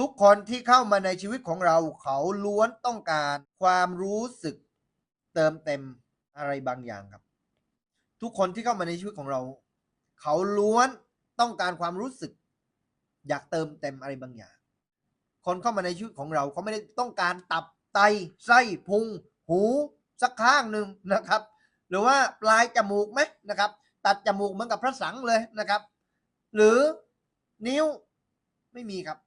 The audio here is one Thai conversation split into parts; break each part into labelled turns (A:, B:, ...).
A: ทุกคนที่เข้ามาในชีวิตของเราเขาล้วนต้องการความรู้สึกเติมเต็มอะไรบางอย่างครับ ทุกคนที่เข้ามาในชีวิตของเรา เขาล้วนต้องการความรู้สึก อยากเติมเต็มอะไรบางอย่าง คนเข้ามาในชีวิตของเราเขาไม่ได้ต้องการตับไตไส้พุง หูสักข้างหนึ่งนะครับ หรือว่าปลายจมูกไหมนะครับ ตัดจมูกเหมือนกับพระสังเลยนะครับ หรือนิ้วไม่มีครับ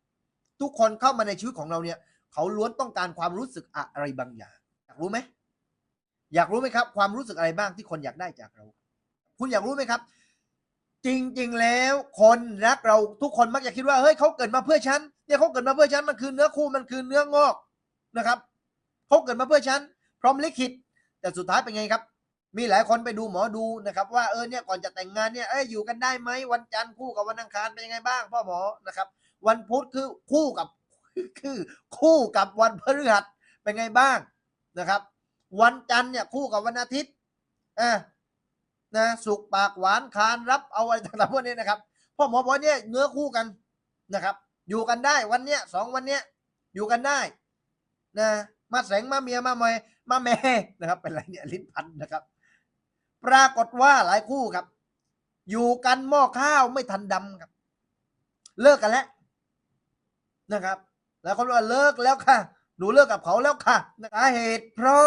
A: ทุกคนเข้ามาในชีวิตของเราเนี่ย เขาล้วนต้องการความรู้สึกอะไรบางอย่าง อยากรู้ไหมอยากรู้ไหมครับ ความรู้สึกอะไรบ้างที่คนอยากได้จากเรา คุณอยากรู้ไหมครับ จริง ๆ แล้วคนรักเราทุกคนมักจะคิดว่าเฮ้ยเขาเกิดมาเพื่อฉันเนี่ยเขาเกิดมาเพื่อฉันมันคือเนื้อคู่มันคือเนื้องอกนะครับเขาเกิดมาเพื่อฉันพร้อมลิขิตแต่สุดท้ายเป็นไงครับ มีหลายคนไปดูหมอดูนะครับ ว่าเออเนี่ยก่อนจะแต่งงานเนี่ยเอ้ยอยู่กันได้ไหมวันจันทร์คู่กับวันอังคารเป็นยังไงบ้างพ่อหมอนะครับ วันพุธคือคู่กับคือคู่กับวันพฤหัสเป็นไงบ้างนะครับ วันจันทร์เนี่ยคู่กับวันอาทิตย์อ่านะสุกปากหวานคานรับเอาอะไรต่างๆพวกนี้นะครับพ่อหมอบอกเนี่ยเนื้อคู่กันนะครับ อยู่กันได้วันเนี้ยสองวันเนี้ยอยู่กันได้นะมาแสงมาเมียมาเมยมาแม่นะครับ เป็นอะไรเนี่ยลิ้นพันนะครับ ปรากฏว่าหลายคู่ครับ อยู่กันหม้อข้าวไม่ทันดำครับ เลิกกันแล้ว นะครับ แล้วเขาบอกว่าเลิกแล้วค่ะ หนูเลิกกับเขาแล้วค่ะสาเหตุเพราะ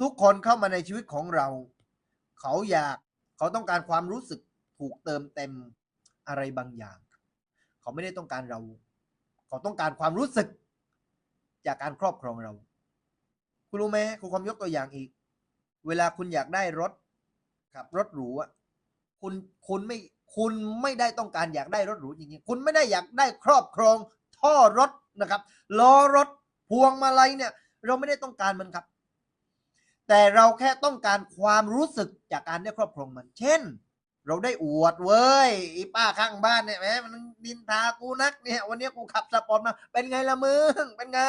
A: ทุกคนเข้ามาในชีวิตของเรา เขาอยากเขาต้องการความรู้สึกถูกเติมเต็มอะไรบางอย่าง เขาไม่ได้ต้องการเรา เขาต้องการความรู้สึก จากการครอบครองเรา คุณรู้ไหมคุณความยกตัวอย่างอีก เวลาคุณอยากได้รถขับรถหรูอะคุณคุณไม่คุณไม่ได้ต้องการอยากได้รถหรูจริงๆ คุณไม่ได้อยากได้ครอบครอง ท่อรถนะครับล้อรถพวงมาลัยเนี่ย เราไม่ได้ต้องการมันครับ แต่เราแค่ต้องการความรู้สึกจากการได้ครอบครองมัน เช่น เราได้อวดเว้ยอีป้าข้างบ้านเนี่ยแหมมันดินทากูนักเนี่ย วันนี้กูขับสปอร์ตมาเป็นไงละมึงเป็นไง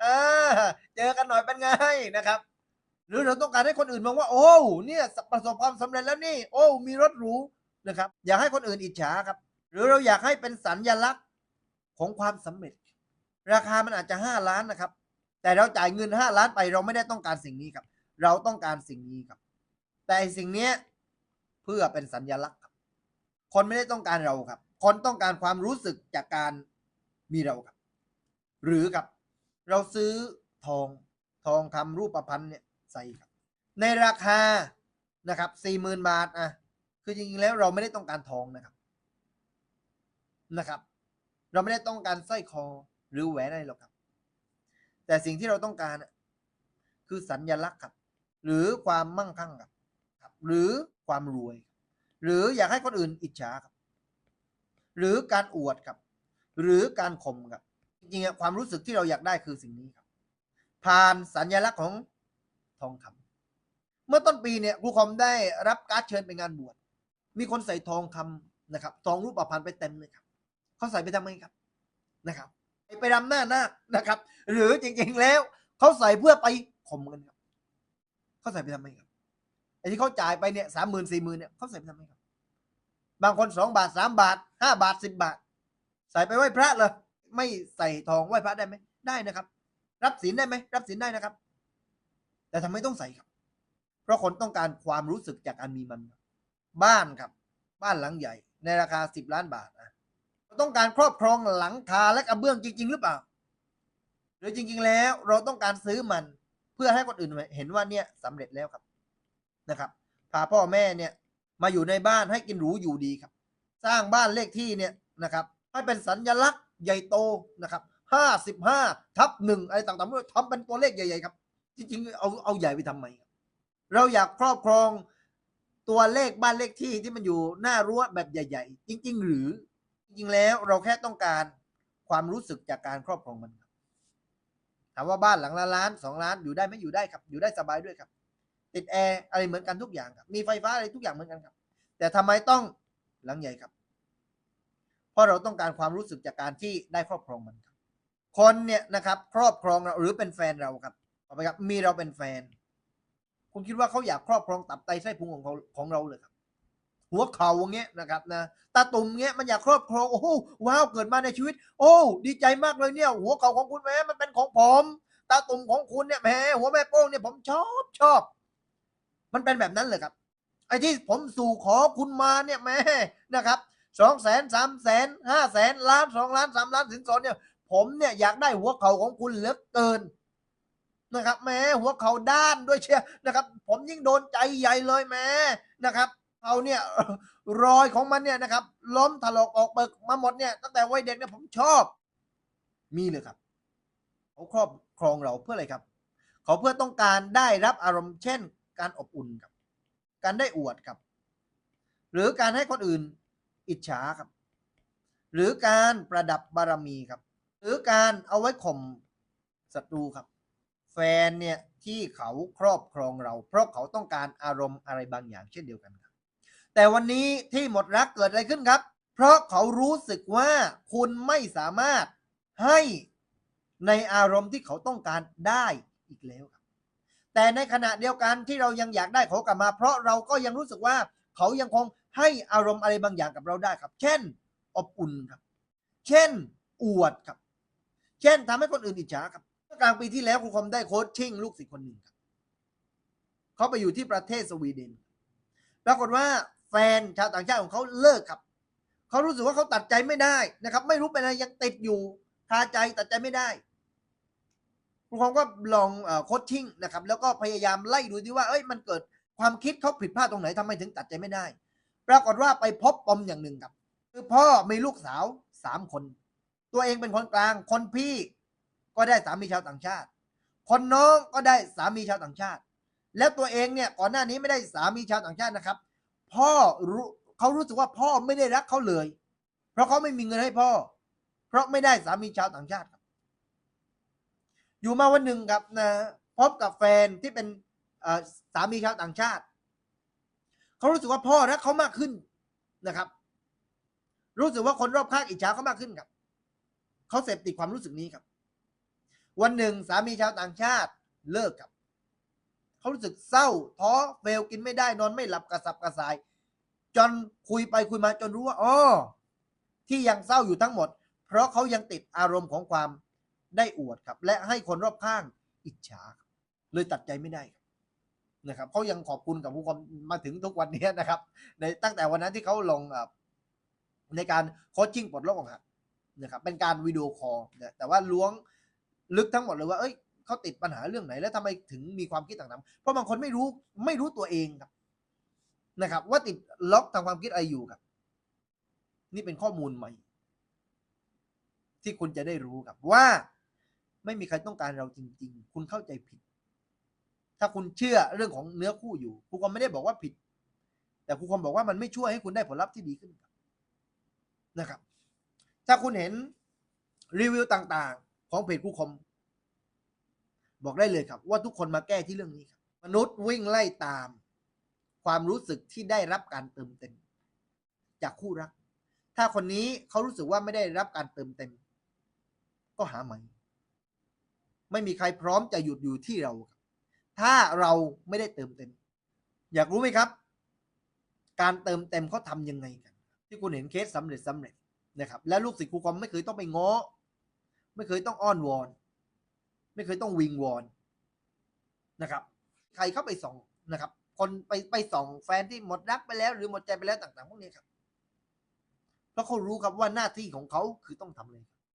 A: เออเจอกันหน่อยเป็นไงนะครับหรือเราต้องการให้คนอื่นมองว่า โอ้เนี่ยประสบความสำเร็จแล้วนี่ โอ้มีรถหรูนะครับ อยากให้คนอื่นอิจฉาครับ หรือเราอยากให้เป็นสัญลักษณ์ ของความสำเร็จ ราคามันอาจจะห้าล้านนะครับ แต่เราจ่ายเงินห้าล้านไปเราไม่ได้ต้องการสิ่งนี้ครับ เราต้องการสิ่งนี้ครับ แต่สิ่งนี้เพื่อเป็นสัญลักษณ์ครับ คนไม่ได้ต้องการเราครับ คนต้องการความรู้สึกจากการมีเราครับ หรือกับ เราซื้อทองทองคำรูปประพรรณเนี่ยใส่ครับ ในราคานะครับสี่หมื่นบาทอะคือจริงๆแล้วเราไม่ได้ต้องการทองนะครับนะครับ เราไม่ได้ต้องการสร้อยคอหรือแหวนอะไรหรอกครับ แต่สิ่งที่เราต้องการคือสัญญลักษณ์ครับ หรือความมั่งคั่งครับครับ หรือความรวย หรืออยากให้คนอื่นอิจฉาครับ หรือการอวดครับ หรือการข่มครับ จริงๆความรู้สึกที่เราอยากได้คือสิ่งนี้ครับ ผ่านสัญลักษณ์ของทองคำเมื่อต้นปีเนี่ยครูคอมได้รับการเชิญไปงานบวช มีคนใส่ทองคำนะครับ ทองรูปประพันธ์ไปเต็มเลยครับ เขาใส่ไปทำไมครับนะครับไปรำหน้านาคนะครับ หรือจริงๆแล้วเขาใส่เพื่อไปข่มกันครับเขาใส่ไปทำไมครับไอ้ที่เขาจ่ายไปเนี่ยสามหมื่นสี่หมื่นเนี่ยเขาใส่ไปทำไมครับ บางคนสองบาทสามบาทห้าบาทสิบบาท ใส่ไปไหว้พระเลยไม่ใส่ทองไหว้พระได้ไหมได้นะครับ รับศีลได้ไหมรับศีลได้นะครับ แต่ทำไมต้องใส่ครับ เพราะคนต้องการความรู้สึกจากการมีมันบบ้านครับ บ้านหลังใหญ่ ในราคาสิบล้านบาทนะ ต้องการครอบครองหลังคาและกระเบื้องจริง ๆ หรือเปล่า หรือจริง ๆ แล้วเราต้องการซื้อมันเพื่อให้คนอื่นเห็นว่าเนี่ยสำเร็จแล้วครับนะครับพาพ่อแม่เนี่ยมาอยู่ในบ้านให้กินหรูอยู่ดีครับ สร้างบ้านเลขที่เนี่ยนะครับ ให้เป็นสัญลักษณ์ใหญ่โตนะครับห้าสิบห้าทับหนึ่งอะไรต่างๆทำเป็นตัวเลขใหญ่ๆครับ จริงๆ เอาเอาใหญ่ไปทำไมครับเราอยากครอบครองตัวเลขบ้านเลขที่ที่มันอยู่หน้ารั้วแบบใหญ่ ๆ จริง ๆ หรือ ริง ๆ แล้วเราแค่ต้องการความรู้สึกจากการครอบครองมันครับถามว่าบ้านหลังละล้านสองล้านอยู่ได้ไหมอยู่ได้ครับ อยู่ได้สบายด้วยครับ ติดแอร์อะไรเหมือนกันทุกอย่างครับ มีไฟฟ้าอะไรทุกอย่างเหมือนกันครับ แต่ทำไมต้องหลังใหญ่ครับ เพราะเราต้องการความรู้สึกจากการที่ได้ครอบครองมันครับ คนเนี่ยนะครับครอบครองเราหรือเป็นแฟนเราครับต่อไปครับ มีเราเป็นแฟน คุณคิดว่าเขาอยากครอบครองตับไตไส้พุงของเขาของเราเลยครับ หัวเข่าว่างเงี้ยนะครับนะตาตุ่มเงี้ยมันอยากครอบครองโอ้โหว้าวเกิดมาในชีวิต โอ้ดีใจมากเลยเนี่ย หัวเข่าของคุณแม่มันเป็นของผมตาตุ่มของคุณเนี่ยแหมหัวแม่โป้งเนี่ยผมชอบชอบ มันเป็นแบบนั้นเลยครับ ไอ้ที่ผมสู่ขอคุณมาเนี่ยแหม่นะครับสองแสนสามแสนห้าแสนล้านสองล้านสามล้านสินสอดเนี่ย ผมเนี่ยอยากได้หัวเข่าของคุณเหลือเกินนะครับแม้หัวเข่าด้านด้วยเชียนะครับ ผมยิ่งโดนใจใหญ่เลยแม้นะครับ เขาเนี่ยรอยของมันเนี่ยนะครับ ล้มถลอกออกเปิกมาหมดเนี่ยตั้งแต่วัยเด็กเนี่ยผมชอบ มีเลยครับเขาครอบครองเราเพื่ออะไรครับ เขาเพื่อต้องการได้รับอารมณ์เช่น การอบอุ่นครับ การได้อวดครับ หรือการให้คนอื่นอิจฉาครับ หรือการประดับบารมีครับ หรือการเอาไว้ข่มศัตรูครับ แฟนเนี่ยที่เขาครอบครองเรา เพราะเขาต้องการอารมณ์อะไรบางอย่างเช่นเดียวกัน แต่วันนี้ที่หมดรักเกิดอะไรขึ้นครับ เพราะเขารู้สึกว่าคุณไม่สามารถให้ในอารมณ์ที่เขาต้องการได้อีกแล้วครับ แต่ในขณะเดียวกันที่เรายังอยากได้เขากลับมา เพราะเราก็ยังรู้สึกว่าเขายังคงให้อารมณ์อะไรบางอย่างกับเราได้ครับ เช่น อบอุ่นครับ เช่น อวดครับ เช่นทำให้คนอื่นอิจฉาครับกลางปีที่แล้วครูคอมได้โค้ชชิ่งลูกศิษย์คนหนึ่งครับเขาไปอยู่ที่ประเทศสวีเดน ปรากฏว่า แฟนชาวต่างชาติของเขาเลิกครับเขารู้สึกว่าเขาตัดใจไม่ได้นะครับ ไม่รู้เป็นอะไรยังติดอยู่คาใจตัดใจไม่ได้ครูคอมก็ลองโคชชิ่งนะครับ แล้วก็พยายามไล่ดูที่ว่าเอ้ยมันเกิดความคิดเขาผิดพลาดตรงไหนทำไมถึงตัดใจไม่ได้ ปรากฏว่าไปพบปมอย่างหนึ่งครับ คือพ่อมีลูกสาวสามคน ตัวเองเป็นคนกลาง คนพี่ก็ได้สามีชาวต่างชาติ คนน้องก็ได้สามีชาวต่างชาติ แล้วตัวเองเนี่ยก่อนหน้านี้ไม่ได้สามีชาวต่างชาตินะครับ พ่อรู้เขารู้สึกว่าพ่อไม่ได้รักเขาเลย เพราะเขาไม่มีเงินให้พ่อ เพราะไม่ได้สามีชาวต่างชาติครับ อยู่มาวันหนึ่งครับนะพบกับแฟนที่เป็นสามีชาวต่างชาติ เขารู้สึกว่าพ่อรักเขามากขึ้นนะครับ รู้สึกว่าคนรอบข้างอิจฉาเขามากขึ้นครับเขาเสพติดความรู้สึกนี้ครับ วันหนึ่งสามีชาวต่างชาติเลิกครับ เขารู้สึกเศร้าท้อเฟลกินไม่ได้นอนไม่หลับกระสับกระส่าย จนคุยไปคุยมาจนรู้ว่าอ๋อที่ยังเศร้าอยู่ทั้งหมด เพราะเขายังติดอารมณ์ของความได้อวดครับ และให้คนรอบข้างอิจฉาเลยตัดใจไม่ได้นะครับเขายังขอบคุณกับผู้คนมาถึงทุกวันนี้นะครับ ในตั้งแต่วันนั้นที่เขาลงเอ่อในการโคชชิ่งปลดล็อกครับนะครับเป็นการวิดีโอคอลแต่ว่าล้วงลึกทั้งหมดเลยว่าเอ้ย เขาติดปัญหาเรื่องไหน แล้วทำไมถึงมีความคิดต่างๆ เพราะบางคนไม่รู้ไม่รู้ตัวเองครับนะครับ ว่าติดล็อกทางความคิดอะไรอยู่ครับ นี่เป็นข้อมูลใหม่ ที่คุณจะได้รู้ครับว่าไม่มีใครต้องการเราจริง ๆ คุณเข้าใจผิด ถ้าคุณเชื่อเรื่องของเนื้อคู่อยู่ครูคอมไม่ได้บอกว่าผิด แต่ครูคอมบอกว่ามันไม่ช่วยให้คุณได้ผลลัพธ์ที่ดีขึ้นนะครับ ถ้าคุณเห็นรีวิวต่างๆ ของเพจครูคม บอกได้เลยครับว่าทุกคนมาแก้ที่เรื่องนี้ครับ มนุษย์วิ่งไล่ตาม ความรู้สึกที่ได้รับการเติมเต็ม จากคู่รัก ถ้าคนนี้เขารู้สึกว่าไม่ได้รับการเติมเต็ม ก็หาใหม่ ไม่มีใครพร้อมจะหยุดอยู่ที่เรา ถ้าเราไม่ได้เติมเต็ม อยากรู้ไหมครับ การเติมเต็มเขาทำยังไงกัน ที่คุณเห็นเคสสำเร็จสำเร็จนะครับ และลูกศิษย์ครูคอมไม่เคยต้องไปง้อไม่เคยต้องอ้อนวอน ไม่เคยต้องวิงวอนนะครับ ใครเข้าไปส่องนะครับ คนไปไปส่องแฟนที่หมดรักไปแล้ว หรือหมดใจไปแล้วต่าง ๆ พวกนี้ครับ เพราะเขารู้ครับว่าหน้าที่ของเขาคือต้องทำอะไร